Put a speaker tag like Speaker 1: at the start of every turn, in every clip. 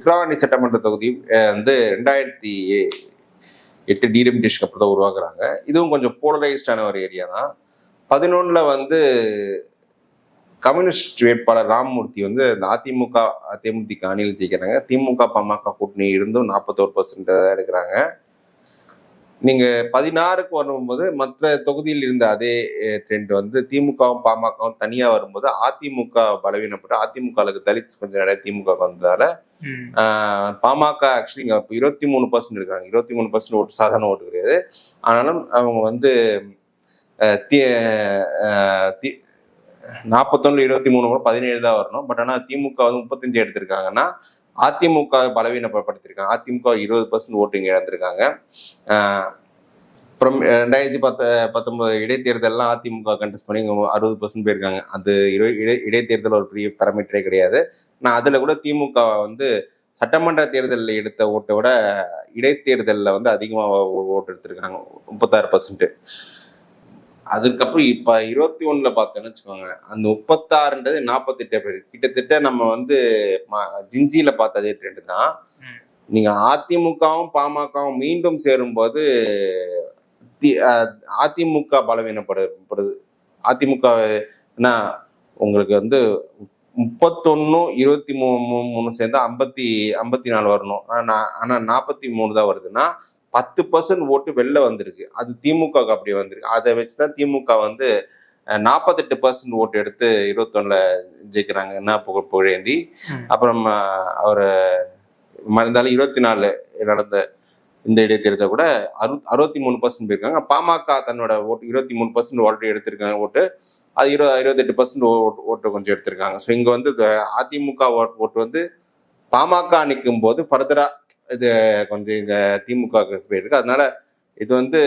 Speaker 1: விக்ரவாணி சட்டமன்ற தொகுதி வந்து ரெண்டாயிரத்தி எட்டு டீலிமிட்டேஷன் அப்புறம் தான் உருவாக்குறாங்க. இதுவும் கொஞ்சம் போலரைஸ்டான ஒரு ஏரியா தான். பதினொன்றில் வந்து கம்யூனிஸ்ட் வேட்பாளர் ராமமூர்த்தி வந்து அந்த அதிமுக தேமுதிக அணியில் ஜெயிக்கிறாங்க. திமுக பாமக கூட்டணி இருந்தும் நாற்பத்தோரு பர்சன்ட் எடுக்கிறாங்க. நீங்கள் பதினாறுக்கு வரும்போது மற்ற தொகுதியில் இருந்த அதே ட்ரெண்ட் வந்து திமுகவும் பாமகவும் தனியாக வரும்போது அதிமுக பலவீனப்பட்டு அதிமுகவுக்கு தலித் கொஞ்சம் நிறைய திமுக வந்ததால் பாமக ஆக்சுவலி இங்க இப்போ இருபத்தி மூணு பர்சன்ட் இருக்காங்க. இருபத்தி மூணு பர்சன்ட் ஓட்டு சாதாரண ஓட்டு கிடையாது. ஆனாலும் அவங்க வந்து தி ஆஹ் தி நாற்பத்தொன்னு இருபத்தி மூணு கூட பதினேழு தான் வரணும். பட் ஆனால் திமுக வந்து முப்பத்தஞ்சு எடுத்திருக்காங்கன்னா அதிமுக பலவீனப்படுத்திருக்காங்க அதிமுக இருபது பர்சன்ட் ஓட்டிங் இழந்திருக்காங்க. அப்புறம் ரெண்டாயிரத்தி பத்து பத்தொன்பது இடைத்தேர்தல்லாம் அதிமுக கண்டெஸ்ட் பண்ணி அறுபது பர்சன்ட் போயிருக்காங்க. அது இடை இடைத்தேர்தல் ஒரு பெரிய பேரமீட்டரே கிடையாது. நான் அதில் கூட திமுக வந்து சட்டமன்ற தேர்தலில் எடுத்த ஓட்டை விட இடைத்தேர்தலில் வந்து அதிகமாக ஓட்டு எடுத்திருக்காங்க. முப்பத்தாறு பர்சன்ட் அதுக்கப்புறம் இப்போ இருபத்தி ஒன்றில் பார்த்தோன்னு வச்சுக்கோங்க. அந்த முப்பத்தாறுன்றது நாற்பத்தெட்டு பேர். கிட்டத்தட்ட நம்ம வந்து ஜிஞ்சியில் பார்த்த அதே ட்ரெண்ட் தான். நீங்கள் அதிமுகவும் பாமகவும் மீண்டும் சேரும்போது தி- அதிமுக பலவீனப்படுது அதிமுக என்ன உங்களுக்கு வந்து முப்பத்தொன்னும் இருபத்தி மூணு மூணு சேர்ந்து ஐம்பத்தி ஐம்பத்தி நாலு வரணும் ஆனால் நாற்பத்தி மூணு தான் வருதுன்னா பத்து பர்சன்ட் ஓட்டு வெளில வந்திருக்கு. அது திமுக அப்படி வந்திருக்கு. அதை வச்சு தான் திமுக வந்து நாற்பத்தெட்டு பர்சன்ட் ஓட்டு எடுத்து இருபத்தொன்னுல ஜெயிக்கிறாங்க. என்ன புகழ் புகழேந்தி.
Speaker 2: ம்.
Speaker 1: அப்புறம் அவர் மறந்தாலும் இருபத்தி நாலு நடந்த இந்த இடைத்தேர்தல் கூட அறு அறுபத்தி மூணு பர்சன்ட் போயிருக்காங்க. பாமக தன்னோட ஓட்டு இருபத்தி மூணு பர்சன்ட் ஆல்ரெடி எடுத்திருக்காங்க ஓட்டு. அது இருபது இருபத்தெட்டு பர்சன்ட் ஓட்டு கொஞ்சம் எடுத்திருக்காங்க. ஸோ இங்கே வந்து அதிமுக ஓட் ஓட்டு வந்து பாமக நிற்கும் போது ஃபர்தராக இது கொஞ்சம் இந்த திமுக போயிருக்கு. அதனால இது வந்து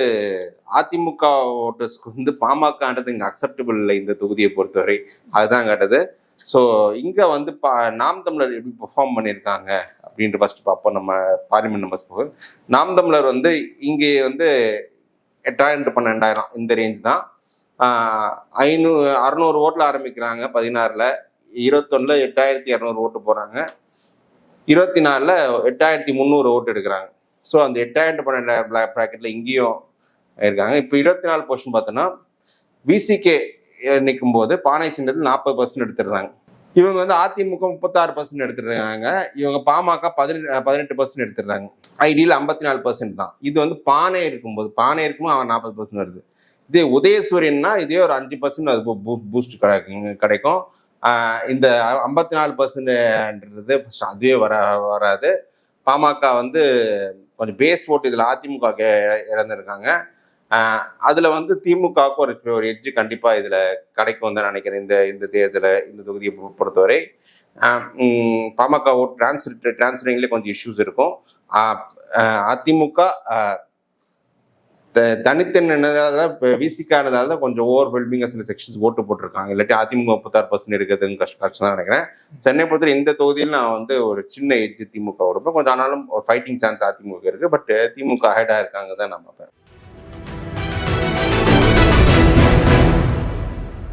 Speaker 1: அதிமுக ஓட்டர்ஸ்க்கு வந்து பாமகன்றது இங்கே அக்செப்டபிள் இல்லை இந்த தொகுதியை பொறுத்தவரை. அதுதான் கேட்டது. ஸோ இங்கே வந்து பா நாம் தமிழர் எப்படி பெர்ஃபார்ம் பண்ணியிருக்காங்க அப்படின்ட்டு ஃபஸ்ட்டு பார்ப்போம். நம்ம பார்லிமெண்ட் நம்பர்ஸ் போக. நாம் தமிழர் வந்து இங்கே வந்து எட்டாயிரம் டு பன்னெண்டாயிரம் இந்த ரேஞ்ச் தான். ஐநூறு அறநூறு ஓட்டில் ஆரம்பிக்கிறாங்க பதினாறில். இருபத்தொன்னில் எட்டாயிரத்தி இரநூறு ஓட்டு போகிறாங்க இருபத்தி நாலில் எட்டாயிரத்தி முந்நூறு ஓட்டு எடுக்கிறாங்க. ஸோ அந்த எட்டாயிரம் பன்னெண்டாயிரம் ப்ராக்கெட்டில் இங்கேயும் இருக்காங்க. இப்போ இருபத்தி நாலு போர்ஷன் பார்த்தோன்னா விசிகே நிற்கும் போது பானை சின்னத்தில் நாற்பது பர்சன்ட் எடுத்துடுறாங்க. இவங்க வந்து அதிமுக முப்பத்தாறு பர்சன்ட் எடுத்துடுறாங்க. இவங்க பாமக பதினெட்டு பதினெட்டு பர்சன்ட் எடுத்துடுறாங்க. ஐடியில் ஐம்பத்தி நாலு பர்சன்ட் தான். இது வந்து பானை இருக்கும்போது பானை இருக்கும்போது அவன் நாற்பது பர்சன்ட் வருது. இதே உதயசூரியன்னா இதே ஒரு அஞ்சு பர்சன்ட் அது பூஸ்ட் கிடைக்கும். கிடைக்கும் இந்த ஐம்பத்தி நாலு பர்சன்ட்ன்றது அதுவே வர வராது. பாமக வந்து கொஞ்சம் பேஸ் போட்டு இதில் அதிமுக இறந்துருக்காங்க. அதில் வந்து திமுகவுக்கு ஒரு ஒரு எட்ஜு கண்டிப்பாக இதில் கிடைக்கும் தான் நினைக்கிறேன். இந்த இந்த தேர்தலை இந்த தொகுதியை பொறுத்தவரை. பாமக ஓட் டிரான்ஸ்ஃபர் டிரான்ஸ்ஃபரிங்லேயே கொஞ்சம் இஷ்யூஸ் இருக்கும். அதிமுக ஆஹ் விசிக்கானதால தான் கொஞ்சம் ஓவர் வெல்மிங்காக சில செக்ஷன்ஸ் ஓட்டு போட்டிருக்காங்க. இல்லாட்டி அதிமுக முப்பத்தாறு பர்சன்ட் இருக்கிறதுன்னு கஷ்ட கஷ்டம் தான் நினைக்கிறேன். சென்னை பொறுத்தவரை இந்த தொகுதியில் நான் வந்து ஒரு சின்ன எஜ்ஜு திமுக விடுப்பேன் கொஞ்சம் ஆனாலும் ஒரு ஃபைட்டிங் சான்ஸ் அதிமுக இருக்குது பட் திமுக ஹெடாக இருக்காங்க தான் நான் பார்ப்பேன்.